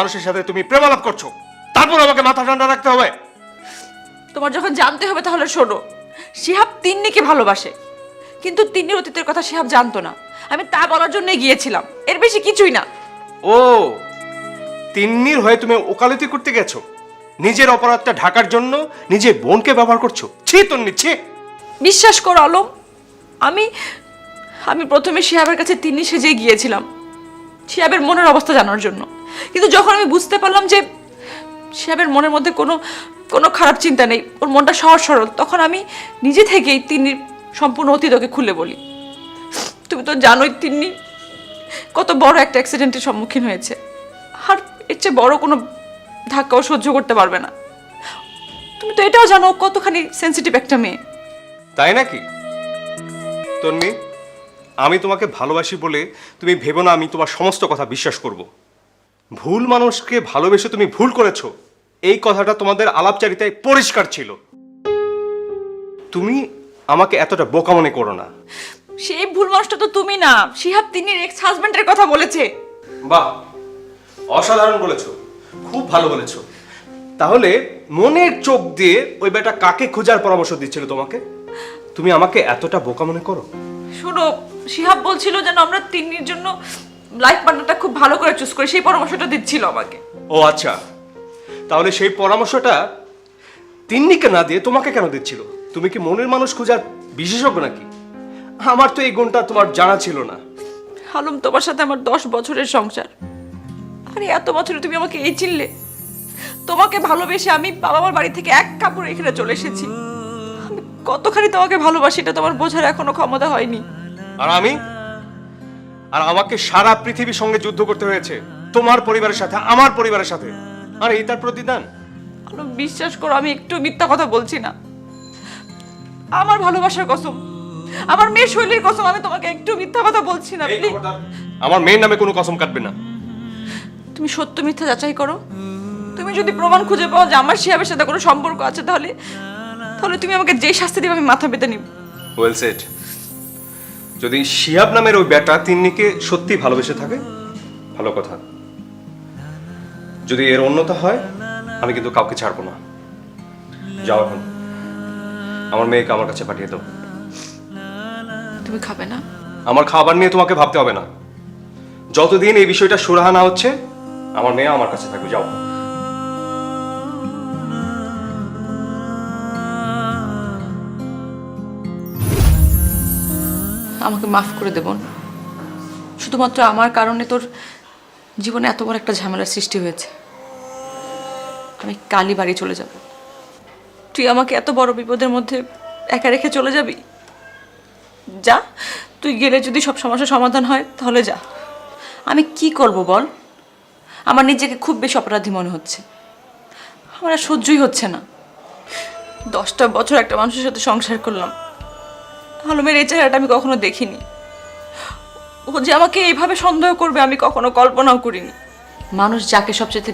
মানুষের সাথে তুমি প্রেমালাপ করছ তারপর আমাকে মাথা ঠান্ডা রাখতে হবে। তোমার যখন জানতে হবে তাহলে শোনো শিহাব তিন্নিকে ভালোবাসে কিন্তু তিন্নির অতীতের কথা শিহাব জানতো না। আমি তা বলার জন্যই গিয়েছিলাম এর বেশি কিছুই না। ও তিন্নির হয়ে তুমি ওকালতি করতে গেছো নিজের অপরাধটা ঢাকার জন্য নিজের বোনকে ব্যবহার করছ। ছি তন্নি ছি। বিশ্বাস করো আলম আমি আমি প্রথমে শিহাবের কাছে তিন্নি সেজে গিয়েছিলাম শিহাবের মনের অবস্থা জানার জন্য। কিন্তু যখন আমি বুঝতে পারলাম যে শিহাবের মনের মধ্যে কোনো কোনো খারাপ চিন্তা নেই, ওর মনটা সহজ সরল, তখন আমি নিজে থেকেই তিন্নির সম্পূর্ণ অতীত ওকে খুলে বলি। তুমি তো জানোই তিন্নি কত বড় একটা অ্যাক্সিডেন্টের সম্মুখীন হয়েছে। আর এর চেয়ে বড় কোনো ধাক্কাও সহ্য করতে পারবে না। তুমি তো এটাও জানো কতখানি সেন্সিটিভ একটা মেয়ে। তাই নাকি? তন্নি আমি তোমাকে ভালোবাসি বলে তুমি ভেবো না আমি তোমার সমস্ত কথা বিশ্বাস করব। ভুল মানুষকে ভালোবেসে তুমি ভুল করেছ। এই কথাটা তোমাদের আলাপচারিতায় পরিষ্কার ছিল। তুমি আমাকে এতটা বোকা মনে করো না। সেই ভুল মানুষটা তো তুমি না। শিহাব তিনি এক্স হাজবেন্ডের কথা বলেছে। বাহ অসাধারণ বলেছ। খুব ভালো বলেছ। তাহলে মনের চোখ দিয়ে ওই বেটা কাকে খোঁজার পরামর্শ দিচ্ছিল তোমাকে? তুমি আমাকে এতটা বোকা মনে করো? শোনো শিহাব বলছিল যেন আমরা তিন্নির জন্য লাইফ পার্টনারটা খুব ভালো করে চুজ করে সেই পরামর্শটা দিচ্ছিল আমাকে। ও আচ্ছা। তাহলে সেই পরামর্শটা তিন্নিকে না দিয়ে তোমাকে কেন দিচ্ছিল? তুমি কি মনের মানুষ খোঁজার বিশেষজ্ঞ নাকি? আমার তো এই গুণটা তোমার জানা ছিল না। হালুম তোমার সাথে আমার দশ বছরের সংসার। আরে এত বছরে তুমি আমাকে এই চিনলে। তোমাকে ভালোবেসে আমি বাবা মার বাড়ি থেকে এক কাপড় এখানে চলে এসেছি। আমি কতখানি তোমাকে ভালোবাসি এটা তোমার বোঝার এখনও ক্ষমতা হয়নি। আর আমি? আর আমাকে সারা পৃথিবীর সঙ্গে যুদ্ধ করতে হয়েছে। তোমার পরিবারের সাথে আমার পরিবারের সাথে। আর এই তার প্রতিদান। আলম বিশ্বাস করো আমি একটু মিথ্যা কথা বলছি না। আমার ভালোবাসার কসম আমার মেয়ের শৈলীর কসম আমি তোমাকে একটু মিথ্যা কথা বলছি না প্লিজ আমার মেয়ের নামে কোনো কসম কাটবে না। তুমি সত্য মিথ্যা যাচাই করো। তুমি যদি প্রমাণ খুঁজে পাও যে আমার শিহাবের সাথে কোনো সম্পর্ক আছে তাহলে তাহলে তুমি আমাকে যে শাস্তি দিবে আমি মাথা পেতে নিব। ওয়েল সেট যদি শিহাব নামের ওই ব্যাটা তিন্নিকে সত্যি ভালোবেসে থাকে ভালো কথা। যদি এর অন্যতা হয় আমি কিন্তু কাউকে ছাড়বো না। যাও এখন। আমার মেয়েকে আমার কাছে পাঠিয়ে দাও। তুমি খাবে না? আমার খাবার নিয়ে তোমাকে ভাবতে হবে না। যতদিন এই বিষয়টা সুরাহা না হচ্ছে আমার মেয়ে আমার কাছে থাকবে। যাও। আমাকে মাফ করে দেবন শুধুমাত্র আমার কারণে তোর জীবনে এত বড় একটা ঝামেলার সৃষ্টি হয়েছে। আমি কালই বাড়ি চলে যাব। তুই আমাকে এত বড় বিপদের মধ্যে একা রেখে চলে যাবি? যা, তুই গেলে যদি সব সমস্যার সমাধান হয়, তাহলে যা। আমি কি করব বল? আমার নিজেকে খুব বেশি অপরাধী মনে হচ্ছে। আমার আর সহ্যই হচ্ছে না। দশটা বছর একটা মানুষের সাথে সংসার করলাম। আলমের এই চেহারাটা আমি কখনো দেখিনি। ও যে আমাকে এইভাবে সন্দেহ করবে আমি কখনো কল্পনাও করিনি। মানুষ যাকে সবচেয়ে